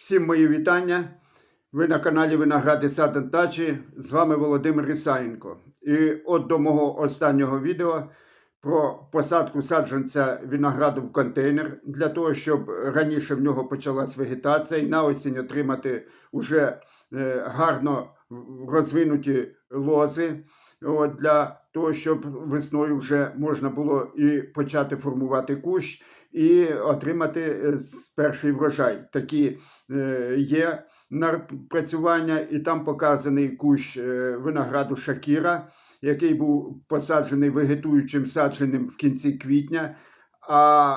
Всім мої вітання. Ви на каналі Виногради Сад Дачі. З вами Володимир Ісаєнко. І от до мого останнього відео про посадку саджанця винограду в контейнер для того, щоб раніше в нього почалась вегетація і на осінь отримати вже е, гарно розвинуті лози. От, для того, щоб весною вже можна було і почати формувати кущ і отримати е, перший врожай. Такі е, є напрацювання, і там показаний кущ е, винограду Шакіра, який був посаджений вегетуючим садженим в кінці квітня. А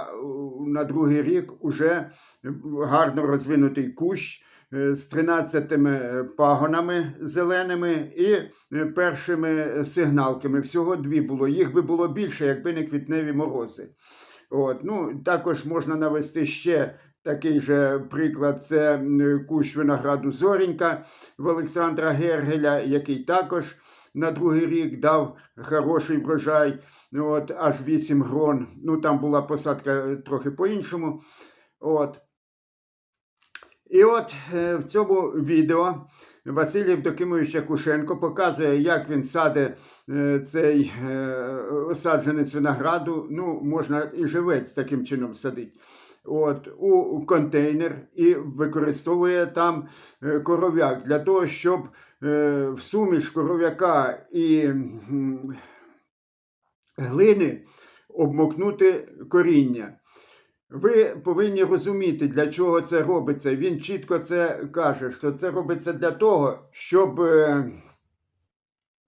на другий рік уже гарно розвинутий кущ з 13 пагонами зеленими і е, першими сигналками. Всього дві було. Їх би було більше, якби не квітневі морози. От, ну, також можна навести ще такий же приклад: це кущ винограду Зорінька в Олександра Гергеля, який також на другий рік дав хороший врожай, от, аж 8 грон. Ну, там була посадка е, трохи по-іншому. От. І от е, в цьому відео Василь Євдокимович Якушенко показує, як він саде е, цей е, саджанець винограду. Ну, можна і живець таким чином садити. От, у контейнер і використовує там коров'як для того, щоб в суміш коров'яка і глини обмокнути коріння. Ви повинні розуміти, для чого це робиться. Він чітко це каже, що це робиться для того, щоб е,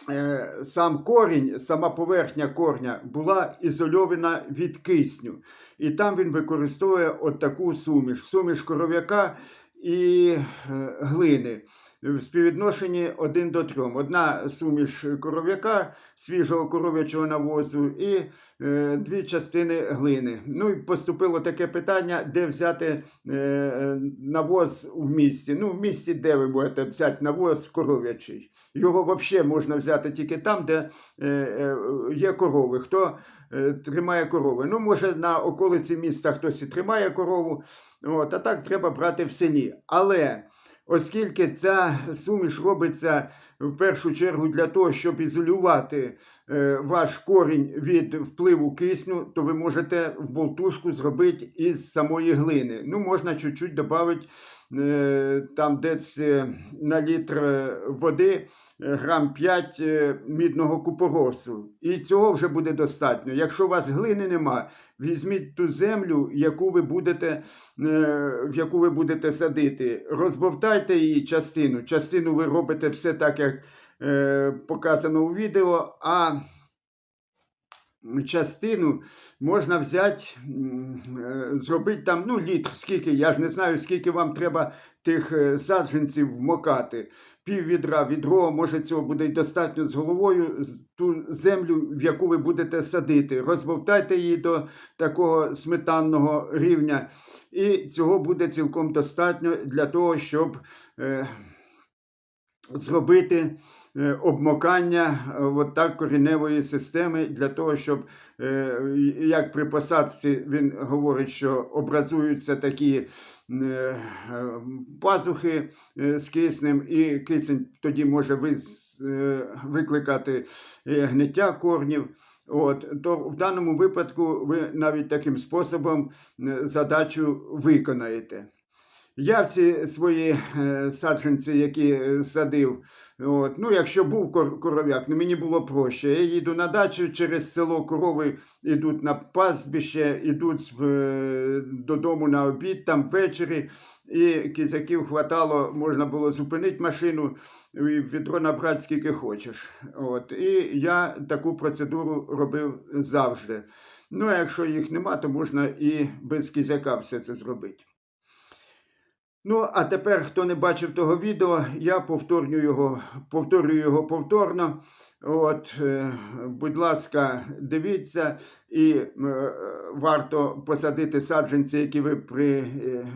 е, сам корінь, сама поверхня корня була ізольована від кисню. І там він використовує от таку суміш: суміш коров'яка і е, глини. В співвідношенні 1 до 3. Одна суміш коров'яка, свіжого коров'ячого навозу і е, дві частини глини. Ну і поступило таке питання, де взяти е, навоз в місті. Ну, в місті, де ви будете взяти навоз коров'ячий. Його взагалі можна взяти тільки там, де е, е, є корови. Хто е, тримає корови? Ну, може, на околиці міста хтось і тримає корову, от, а так треба брати в селі. Але оскільки ця суміш робиться в першу чергу для того, щоб ізолювати е, ваш корінь від впливу кисню, то ви можете в болтушку зробити із самої глини. Ну, можна чуть-чуть додати е, там десь е, на літр води грам 5 е, мідного купоросу. І цього вже буде достатньо. Якщо у вас глини нема, візьміть ту землю, яку ви будете, е, в яку ви будете садити. Розбовтайте її частину. Частину ви робите все так, як е, показано у відео. а частину можна взяти, е, зробити там, ну, літр, скільки, я ж не знаю, скільки вам треба тих саджанців вмокати. Пів відра, відро, може цього буде достатньо з головою, ту землю, в яку ви будете садити. Розбовтайте її до такого сметанного рівня. І цього буде цілком достатньо для того, щоб е, зробити е, обмокання е, от так кореневої системи для того, щоб е, як при посадці він говорить, що образуються такі пазухи з киснем, і кисень тоді може викликати гниття корнів. От, то в даному випадку ви навіть таким способом задачу виконаєте. Я всі свої е, саджанці, які е, садив, от, ну, якщо був коров'як, ну, мені було проще. Я їду на дачу через село, корови йдуть на пастбище, йдуть е, додому на обід, там ввечері, і кізяків хватало, можна було зупинити машину і відро набрати скільки хочеш. От, і я таку процедуру робив завжди. Ну, а якщо їх нема, то можна і без кізяка все це зробити. Ну, а тепер, хто не бачив того відео, я повторюю його, повторюю його повторно. От, е, будь ласка, дивіться, і е, варто посадити саджанці, які ви при, е,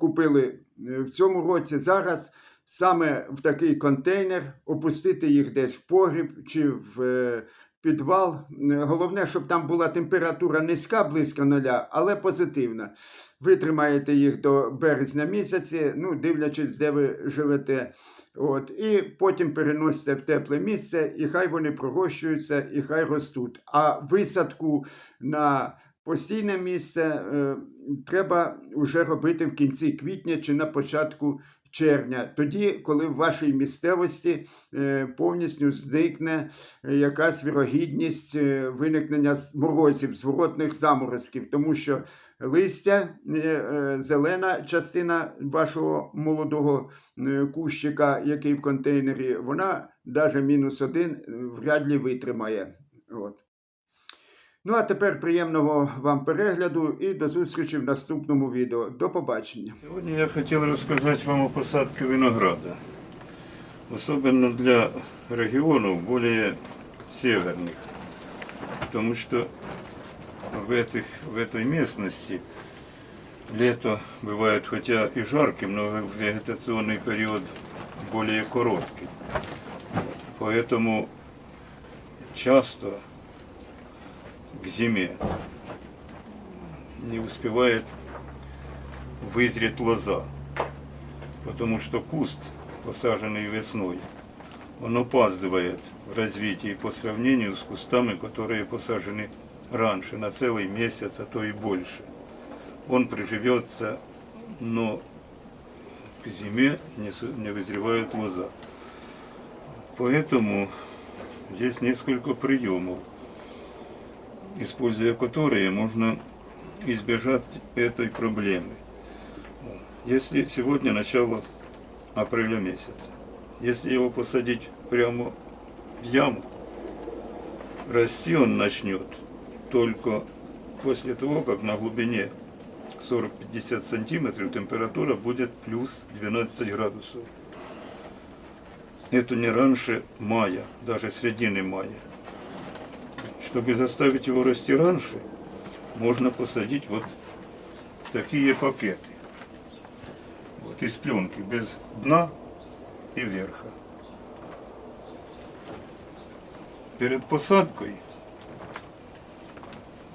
купили в цьому році. Зараз саме в такий контейнер, опустити їх десь в погріб чи в підвал. Е, Головне, щоб там була температура низька, близько нуля, але позитивна. Ви тримаєте їх до березня місяці, ну, дивлячись, де ви живете. От, і потім переносите в тепле місце, і хай вони пророщуються, і хай ростуть. А висадку на постійне місце е, треба вже робити в кінці квітня чи на початку червня, тоді, коли в вашій місцевості е, повністю зникне е, якась вірогідність е, виникнення морозів, зворотних заморозків, тому що листя, зелена частина вашого молодого кущика, який в контейнері, вона навіть мінус один вряд ли витримає. От. Ну, а тепер приємного вам перегляду і до зустрічі в наступному відео. До побачення. Сегодня я хотел рассказать вам о посадке винограда. Особенно для регионов более северных. Потому что в, этих, в этой местности лето бывает хотя и жарким, но вегетационный период более короткий. Поэтому часто к зиме не успевает вызреть лоза. Потому что куст, посаженный весной, он опаздывает в развитии по сравнению с кустами, которые посажены раньше, на целый месяц, а то и больше. Он приживется, но к зиме не, вызревает лоза. Поэтому есть несколько приемов, используя которые можно избежать этой проблемы. Если сегодня начало апреля месяца, если его посадить прямо в яму, расти он начнет только после того, как на глубине 40-50 сантиметров температура будет плюс 12 градусов. Это не раньше мая, даже середины мая. Чтобы заставить его расти раньше, можно посадить вот такие пакеты. Вот из пленки, без дна и верха. Перед посадкой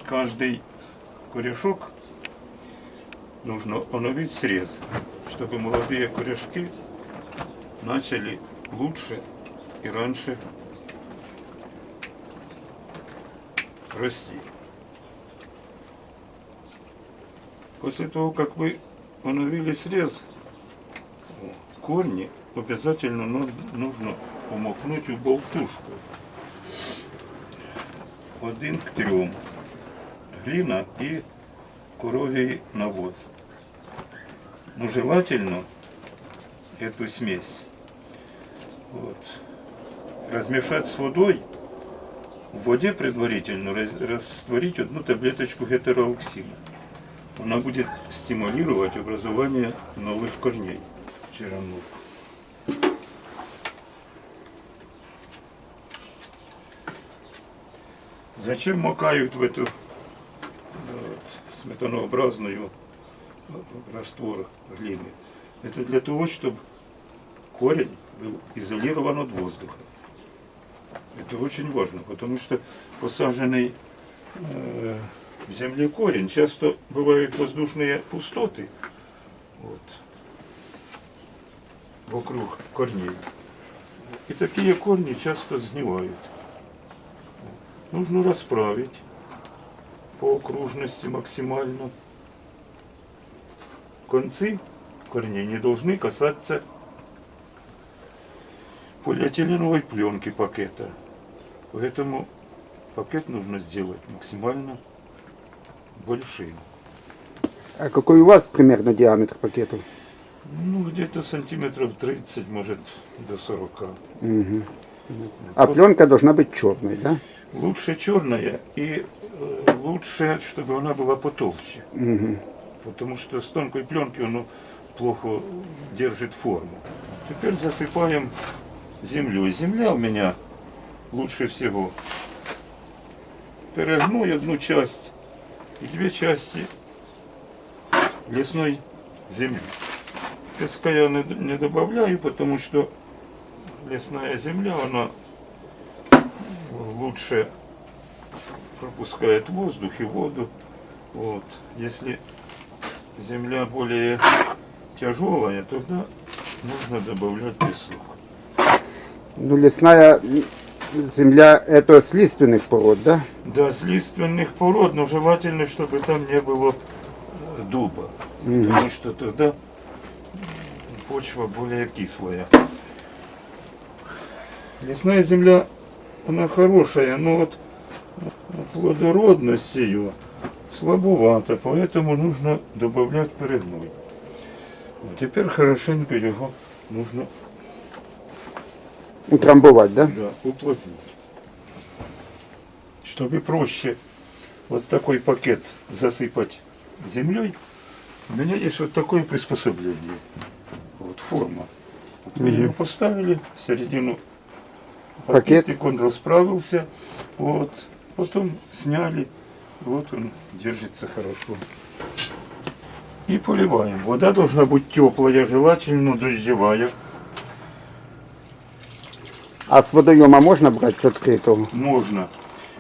каждый корешок нужно оновить срез, чтобы молодые корешки начали лучше и раньше расти. После того, как вы оновили срез, корни обязательно ну- нужно умокнуть в болтушку. Один к трем. Глина и коровий навоз. Но желательно эту смесь вот, размешать с водой. В воде предварительно растворить одну таблеточку гетерооксина. Она будет стимулировать образование новых корней черенок. Зачем макают в эту вот, сметанообразную э, раствор глины? Это для того, чтобы корень был изолирован от воздуха. Это очень важно, потому что посаженный э, в земле корень часто бывают воздушные пустоты вот, вокруг корней. И такие корни часто сгнивают. Нужно расправить по окружности максимально. Концы корней не должны касаться полиэтиленовой пленки пакета. Поэтому пакет нужно сделать максимально большим. А какой у вас примерно диаметр пакетов? Ну, где-то сантиметров 30, может, до 40. А пленка должна быть черной, да? Лучше черная и э, лучше, чтобы она была потолще. Потому что с тонкой пленки оно плохо держит форму. Теперь засыпаем землей. Земля у меня лучше всего. Перегной одну часть и две части лесной земли. Песка я не, не добавляю, потому что лесная земля, она лучше пропускает воздух и воду. Вот. Если земля более тяжелая, тогда нужно добавлять песок. Ну, лесная земля это с лиственных пород, да? Да, с лиственных пород, но желательно, чтобы там не было э, дуба. Потому что тогда почва более кислая. Лесная земля, она хорошая, но вот плодородность ее слабовата, поэтому нужно добавлять передной. Вот теперь хорошенько его нужно Утрамбовать, да? да, уплотнить. Чтобы проще вот такой пакет засыпать землей, у меня есть вот такое приспособление. Вот форма. Вот вы ее поставили в середину Пакет. пакетик, он расправился. Вот. Потом сняли. Вот он держится хорошо. И поливаем. Вода должна быть теплая, желательно дождевая. А с водоема можно брать с открытого? Можно.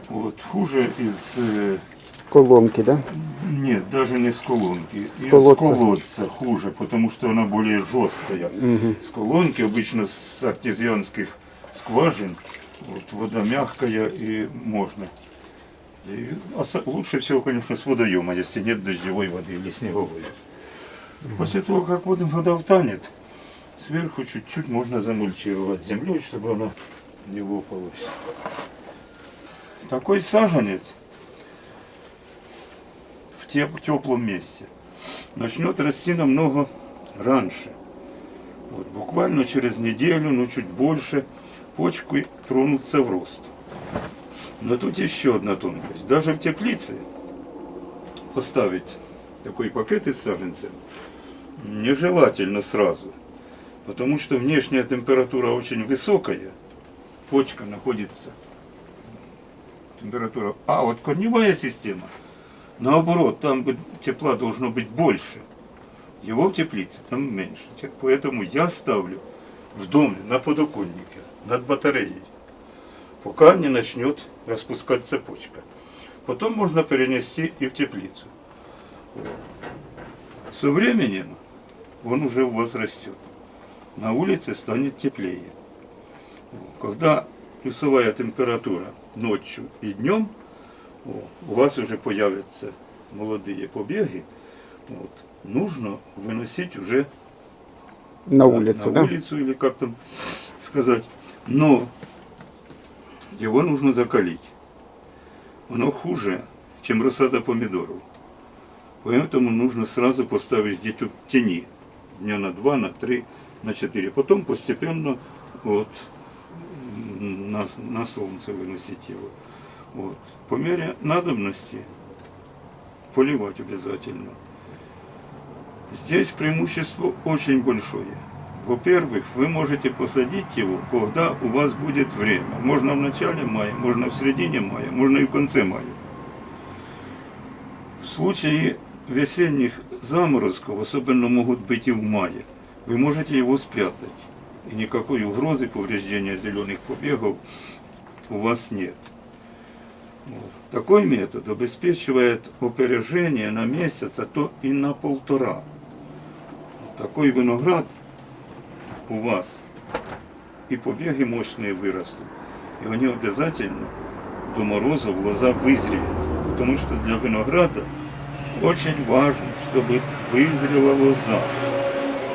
Вот. Хуже из э, Колонки, да? Нет, даже не с колонки. С Из колодца. колодца хуже, потому что она более жесткая. С колонки, обычно с артезианских скважин, вот, вода мягкая и можно. И оса- лучше всего, конечно, с водоема, если нет дождевой воды или снеговой. После того, как вода, вода втанет, сверху чуть-чуть можно замульчировать землей, чтобы она не лопалась. Такой саженец в теп- теплом месте начнет расти намного раньше. Вот, буквально через неделю, ну чуть больше, почки тронутся в рост. Но тут еще одна тонкость. Даже в теплице поставить такой пакет из саженцев нежелательно сразу. Потому что внешняя температура очень высокая, почка находится температура. А вот корневая система, наоборот, там тепла должно быть больше. Его в теплице там меньше. Поэтому я ставлю в доме на подоконнике над батареей, пока не начнет распускаться почка. Потом можно перенести и в теплицу. Со временем он уже у вас растет. На улице станет теплее. Когда плюсовая температура ночью и днем, у вас уже появятся молодые побеги, вот, нужно выносить уже На улицу, на да? улицу или как там сказать. Но его нужно закалить. Оно хуже, чем рассада помидоров. Поэтому нужно сразу поставить где-то в тени. Дня на два, на три, на четыре. Потом постепенно вот, м, на, на солнце выносить его. Вот. По мере надобности поливать обязательно. Здесь преимущество очень большое. Во-первых, вы можете посадить его, когда у вас будет время. Можно в начале мая, можно в середине мая, можно и в конце мая. В случае весенних заморозков, особенно могут быть и в мае, Вы можете его спрятать. И никакой угрозы повреждения зеленых побегов у вас нет. Вот. Такой метод обеспечивает опережение на месяц, а то и на полтора. Такой виноград у вас и побеги мощные вырастут. И они обязательно до мороза в лоза вызреют. Потому что для винограда очень важно, чтобы вызрела лоза.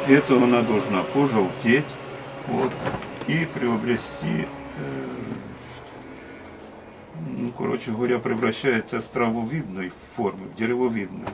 Это она должна пожелтеть вот, и приобрести, э, ну, короче говоря, превращается в стравовидной формы, в деревовидную.